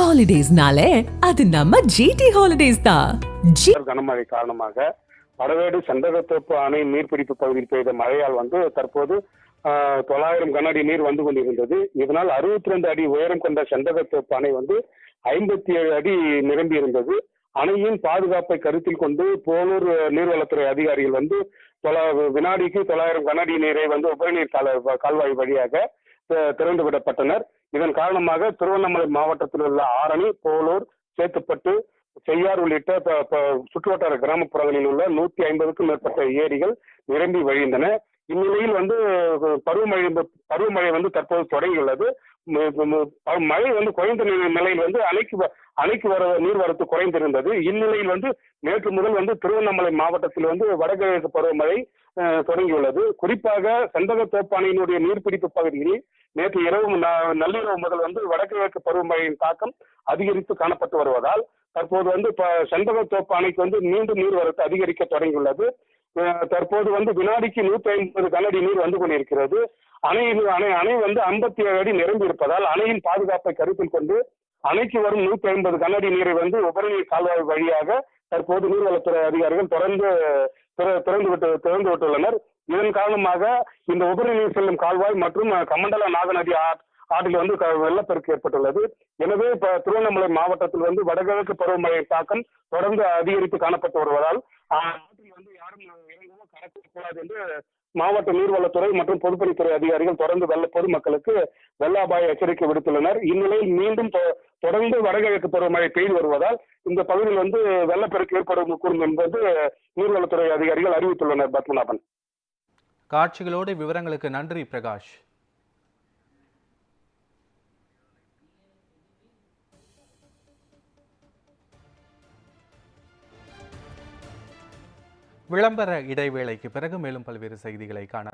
ஹாலிடேஸ்னாலே அது நம்ம ஜிடி ஹாலிடேஸ் தான். கனமழை காரணமாக வடவேடு செண்பகத்தோப்பு அணை நீர்பிடிப்பு பகுதியில் பெய்த மழையால் வந்து தற்போது ஆஹ், தொள்ளாயிரம் கனஅடி நீர் வந்து கொண்டிருந்தது. இதனால் அறுபத்தி ரெண்டு அடி உயரம் கொண்ட செண்பகத்தோப்பு அணை வந்து ஐம்பத்தி ஏழு அடி நிரம்பி இருந்தது. அணையின் பாதுகாப்பை கருத்தில் கொண்டு போலூர் நீர்வளத்துறை அதிகாரிகள் வந்து வினாடிக்கு தொள்ளாயிரம் கனஅடி நீரை வந்து உபரிநீர் கால- கால்வாய் வழியாக திறந்து விடப்பட்டனர் இதன் காரணமாக திருவண்ணாமலை மாவட்டத்தில் உள்ள ஆரணி போலூர் சேத்துப்பட்டு செய்யார் உள்ளிட்ட ப- சுற்றுவட்டார கிராமப்புறங்களில் உள்ள நூத்தி ஐம்பதுக்கும் மேற்பட்ட ஏரிகள் நிரம்பி வழிந்தன. இந்நிலையில் வந்து பருவமழை பருவமழை வந்து தற்போது தொடங்கியுள்ளது. மழை வந்து குறைந்த நிலையில் வந்து அணைக்கு வ- அணைக்கு வர நீர்வரத்து குறைந்திருந்தது. இந்நிலையில் வந்து நேற்று முதல் வந்து திருவண்ணாமலை மாவட்டத்தில் வந்து வடகிழக்கு பருவமழை அஹ், தொடங்கியுள்ளது. குறிப்பாக செந்தக தோப்பானையினுடைய நீர்பிடிப்பு பகுதியில் நேற்று இரவு ந- நள்ளிரவு முதல் வந்து வடகிழக்கு பருவமழையின் தாக்கம் அதிகரித்து காணப்பட்டு வருவதால் தற்போது வந்து இப்ப செண்பகத்தோப்பு அணைக்கு வந்து மீண்டும் நீர்வரத்து அதிகரிக்க தொடங்கியுள்ளது. தற்போது வந்து வினாடிக்கு நூத்தி ஐம்பது கனஅடி நீர் வந்து கொண்டிருக்கிறது. அணையில் அணை அணை வந்து ஐம்பத்தி ஏழு அடி நிரம்பி இருப்பதால் அணையின் பாதுகாப்பை கருத்தில் கொண்டு அணைக்கு வரும் நூத்தி ஐம்பது கனஅடி நீரை வந்து உபரிநீர் கால்வாய் வழியாக தற்போது நீர்வளத்துறை அதிகாரிகள் தொடர்ந்து திறந்து விட்டு திறந்து விட்டுள்ளனர் இதன் காரணமாக இந்த உபரிநீர் செல்லும் கால்வாய் மற்றும் கமண்டல நாகநதி ஆற்றில் வந்து வெள்ளப்பெருக்கு ஏற்பட்டுள்ளது. எனவே இப்ப திருவண்ணாமலை மாவட்டத்தில் வந்து வடகிழக்கு பருவமழை தாக்கம் தொடர்ந்து அதிகரித்து காணப்பட்டு வருவதால் வந்து யாரும் இறங்கவோ கடக்கக்கூடாது என்று மாவட்ட நீர்வளத்துறை மற்றும் பொதுப்பணித்துறை அதிகாரிகள் தொடர்ந்து வெள்ள பொதுமக்களுக்கு வெள்ள அபாய எச்சரிக்கை விடுத்துள்ளனர். இந்நிலையில் மீண்டும் தொ- தொடர்ந்து வடகிழக்கு பருவமழை பெய்து வருவதால் இந்த பகுதியில் வந்து வெள்ளப்பெருக்கு ஏற்படும் கூடும் என்பது நீர்வளத்துறை அதிகாரிகள் அறிவித்துள்ளனர் பத்மநாபன். காட்சிகளோடு விவரங்களுக்கு நன்றி பிரகாஷ். விளம்பர இடைவேளைக்கு பிறகு மேலும் பல்வேறு செய்திகளை காணலாம்.